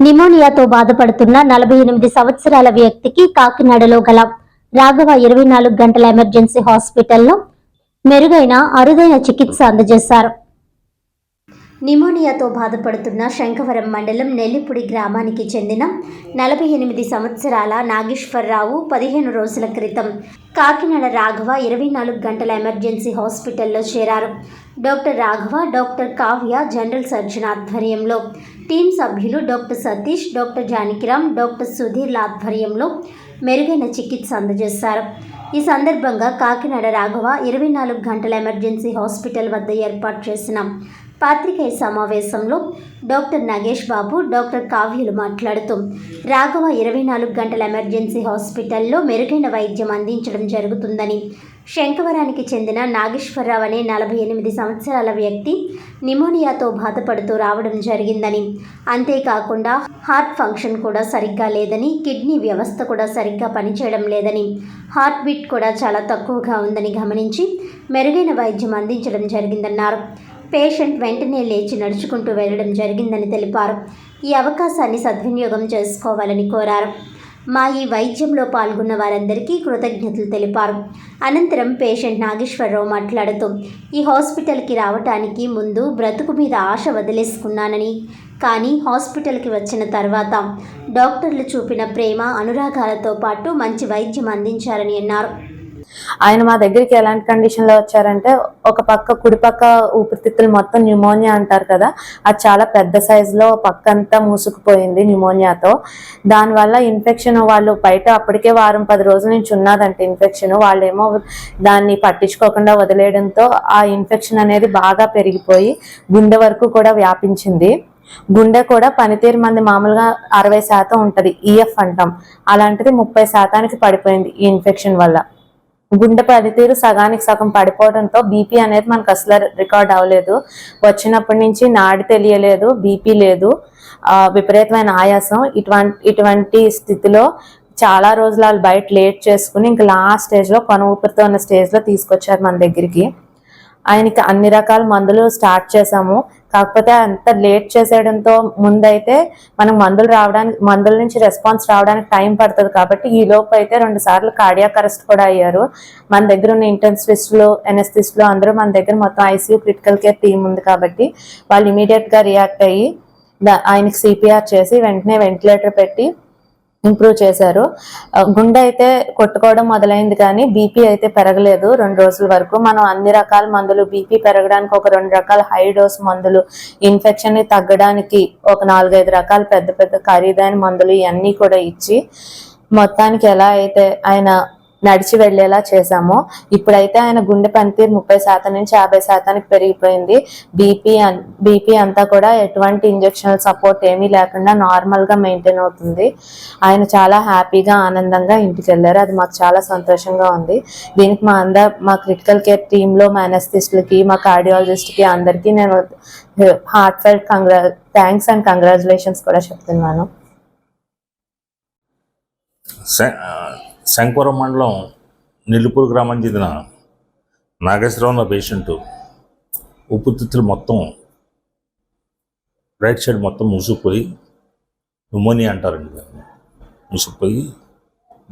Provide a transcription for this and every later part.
నిమోనియాతో బాధపడుతున్న నలభై ఎనిమిది సంవత్సరాల వ్యక్తికి కాకినాడలో గల రాఘవ ఇరవై నాలుగు గంటల ఎమర్జెన్సీ హాస్పిటల్లో మెరుగైన అరుదైన చికిత్స అందజేశారు. నిమోనియాతో బాధపడుతున్న శంఖవరం మండలం నెల్లిపుడి గ్రామానికి చెందిన నలభై ఎనిమిది సంవత్సరాల నాగేశ్వరరావు పదిహేను రోజుల క్రితం కాకినాడ రాఘవ ఇరవై నాలుగు గంటల ఎమర్జెన్సీ హాస్పిటల్లో చేరారు. Doctor Raghava doctor Kavya general surgeon ఆధ్వర్యంలో టీం సభ్యులు doctor Satish doctor Janakiram doctor సుధీర్ల ఆధ్వర్యంలో మెరుగైన చికిత్స అందజేశారు. ఈ సందర్భంగా కాకినాడ రాఘవ ఇరవై నాలుగు గంటల ఎమర్జెన్సీ హాస్పిటల్ వద్ద ఏర్పాటు చేసిన పాత్రికేయ సమావేశంలో డాక్టర్ నగేష్ బాబు డాక్టర్ కావ్యులు మాట్లాడుతూ రాఘవ ఇరవై నాలుగు గంటల ఎమర్జెన్సీ హాస్పిటల్లో మెరుగైన వైద్యం అందించడం జరుగుతుందని శంకవరానికి చెందిన నాగేశ్వరరావు అనే నలభై ఎనిమిది సంవత్సరాల వ్యక్తి నిమోనియాతో బాధపడుతూ రావడం జరిగిందని అంతేకాకుండా హార్ట్ ఫంక్షన్ కూడా సరిగ్గా లేదని కిడ్నీ వ్యవస్థ కూడా సరిగ్గా పనిచేయడం లేదని హార్ట్ బీట్ కూడా చాలా తక్కువగా ఉందని గమనించి మెరుగైన వైద్యం అందించడం జరిగిందన్నారు. పేషెంట్ వెంటనే లేచి నడుచుకుంటూ వెళ్ళడం జరిగిందని తెలిపారు. ఈ అవకాశాన్ని సద్వినియోగం చేసుకోవాలని కోరారు. మా ఈ వైద్యంలో పాల్గొన్న వారందరికీ కృతజ్ఞతలు తెలిపారు. అనంతరం పేషెంట్ నాగేశ్వరరావు మాట్లాడుతూ ఈ హాస్పిటల్కి రావటానికి ముందు బ్రతుకు మీద ఆశ వదిలేసుకున్నానని. కానీ హాస్పిటల్కి వచ్చిన తర్వాత డాక్టర్లు చూపిన ప్రేమ అనురాగాలతో పాటు మంచి వైద్యం అందించారని అన్నారు. ఆయన మా దగ్గరికి ఎలాంటి కండిషన్లో వచ్చారంటే ఒక పక్క కుడి పక్క ఊపిరితిత్తులు మొత్తం న్యూమోనియా అంటారు కదా అది చాలా పెద్ద సైజ్లో పక్క అంతా మూసుకుపోయింది న్యూమోనియాతో. దానివల్ల ఇన్ఫెక్షన్ వాళ్ళు బయట అప్పటికే వారం పది రోజుల నుంచి ఉన్నదంటే ఇన్ఫెక్షన్. వాళ్ళేమో దాన్ని పట్టించుకోకుండా వదిలేయడంతో ఆ ఇన్ఫెక్షన్ అనేది బాగా పెరిగిపోయి గుండె వరకు కూడా వ్యాపించింది. గుండె కూడా పనితీరు మంది మామూలుగా అరవై శాతం ఉంటది ఈఎఫ్ అంటాం. అలాంటిది ముప్పై శాతానికి పడిపోయింది ఈ ఇన్ఫెక్షన్ వల్ల. గుండె పనితీరు సగానికి సగం పడిపోవడంతో బీపీ అనేది మనకు అసలు రికార్డ్ అవ్వలేదు. వచ్చినప్పటి నుంచి నాడి తెలియలేదు బీపీ లేదు విపరీతమైన ఆయాసం. ఇటువంటి ఇటువంటి స్థితిలో చాలా రోజులు వాళ్ళు బయట లేట్ చేసుకుని ఇంకా లాస్ట్ స్టేజ్లో కొన ఊపిరితో ఉన్న స్టేజ్లో తీసుకొచ్చారు మన దగ్గరికి. ఆయనకి అన్ని రకాల మందులు స్టార్ట్ చేసాము కాకపోతే అంత లేట్ చేసేయడంతో ముందైతే మనం మందులు రావడానికి మందుల నుంచి రెస్పాన్స్ రావడానికి టైం పడుతుంది కాబట్టి ఈ లోపు అయితే రెండు సార్లు కార్డియాక్ అరెస్ట్ కూడా అయ్యారు. మన దగ్గర ఉన్న ఇంటెన్సివిస్టులు ఎనస్థిస్టులు అందరూ మన దగ్గర మొత్తం ఐసీయూ క్రిటికల్ కేర్ టీం ఉంది కాబట్టి వాళ్ళు ఇమీడియట్గా రియాక్ట్ అయ్యి ఆయనకి సిపిఆర్ చేసి వెంటనే వెంటిలేటర్ పెట్టి ఇంప్రూవ్ చేశారు. గుండె అయితే కొట్టుకోవడం మొదలైంది కానీ బీపీ అయితే పెరగలేదు రెండు రోజుల వరకు. మనం అన్ని రకాల మందులు బీపీ పెరగడానికి ఒక రెండు రకాల హై డోస్ మందులు ఇన్ఫెక్షన్ని తగ్గడానికి ఒక నాలుగైదు రకాల పెద్ద పెద్ద ఖరీదైన మందులు ఇవన్నీ కూడా ఇచ్చి మొత్తానికి ఎలా అయితే ఆయన నడిచి వెళ్ళేలా చేశాము. ఇప్పుడైతే ఆయన గుండె పనితీరు ముప్పై శాతం నుంచి యాభై శాతానికి పెరిగిపోయింది. బీపీ బీపీ అంతా కూడా ఎటువంటి ఇంజెక్షన్ సపోర్ట్ ఏమీ లేకుండా నార్మల్గా మెయింటైన్ అవుతుంది. ఆయన చాలా హ్యాపీగా ఆనందంగా ఇంటికి వెళ్ళారు. అది మాకు చాలా సంతోషంగా ఉంది. దీనికి మా అందరు మా క్రిటికల్ కేర్ టీంలో మా అనస్థిస్టులకి మా కార్డియాలజిస్ట్కి అందరికీ నేను హార్ట్ ఫెల్ట్ కంగ్రా థ్యాంక్స్ అండ్ కంగ్రాచులేషన్స్ కూడా చెప్తున్నాను. శంకవరం మండలం నెల్లిపూర్ గ్రామం చెందిన నాగేశ్వరరావు అన్న పేషెంట్. ఊపిరితిత్తులు మొత్తం రైట్ సైడ్ మొత్తం మూసుకుపోయి న్యూమోనియా అంటారండి దాన్ని. మూసుకుపోయి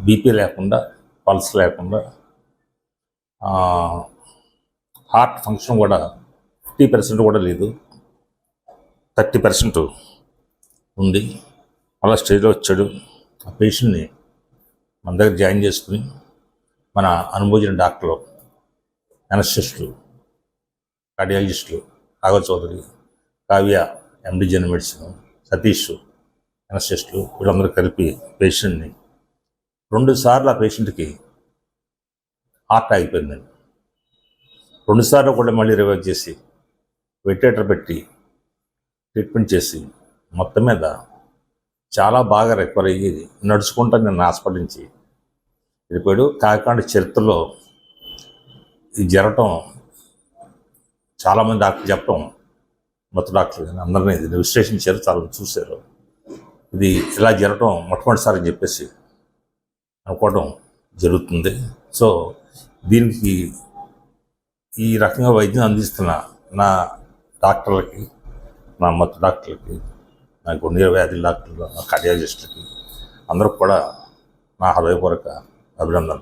బీపీ లేకుండా పల్స్ లేకుండా హార్ట్ ఫంక్షన్ కూడా ఫిఫ్టీ పర్సెంట్ కూడా లేదు. థర్టీ పర్సెంట్ ఉంది. అలా స్టేజ్లో వచ్చాడు. ఆ పేషెంట్ని మన దగ్గర జాయిన్ చేసుకుని మన అనుభవించిన డాక్టర్లు అనస్టిస్టులు కార్డియాలజిస్టులు రాఘవ చౌదరి కావ్య ఎండి జన్ మెడిసిన్ సతీష్ అనస్టిస్టులు వీళ్ళందరూ కలిపి పేషెంట్ని రెండు సార్లు ఆ పేషెంట్కి హార్ట్ ఆగిపోయిందండి. రెండుసార్లు కూడా మళ్ళీ రివైవ్ చేసి వెంటిలేటర్ పెట్టి ట్రీట్మెంట్ చేసి మొత్తం మీద చాలా బాగా రికవర్ అయ్యి నడుచుకుంటా నేను హాస్పిటల్ నుంచి వెళ్ళిపోయాడు. కాకినాడ చరిత్రలో ఇది జరగటం చాలామంది డాక్టర్ చెప్పడం మొత్తం డాక్టర్లు కానీ అందరినీ ఇది విశ్లేషించారు చాలా చూశారు. ఇది ఇలా జరగటం మొట్టమొదటిసారి అని చెప్పేసి అనుకోవడం జరుగుతుంది. సో దీనికి ఈ రకంగా వైద్యం అందిస్తున్న నా డాక్టర్లకి నా మత డాక్టర్లకి నా గుండె వ్యాధి డాక్టర్లు నా కార్డియాలజిస్టులకి అందరికి కూడా నా హృదయపూర్వక அப்படி நம்ம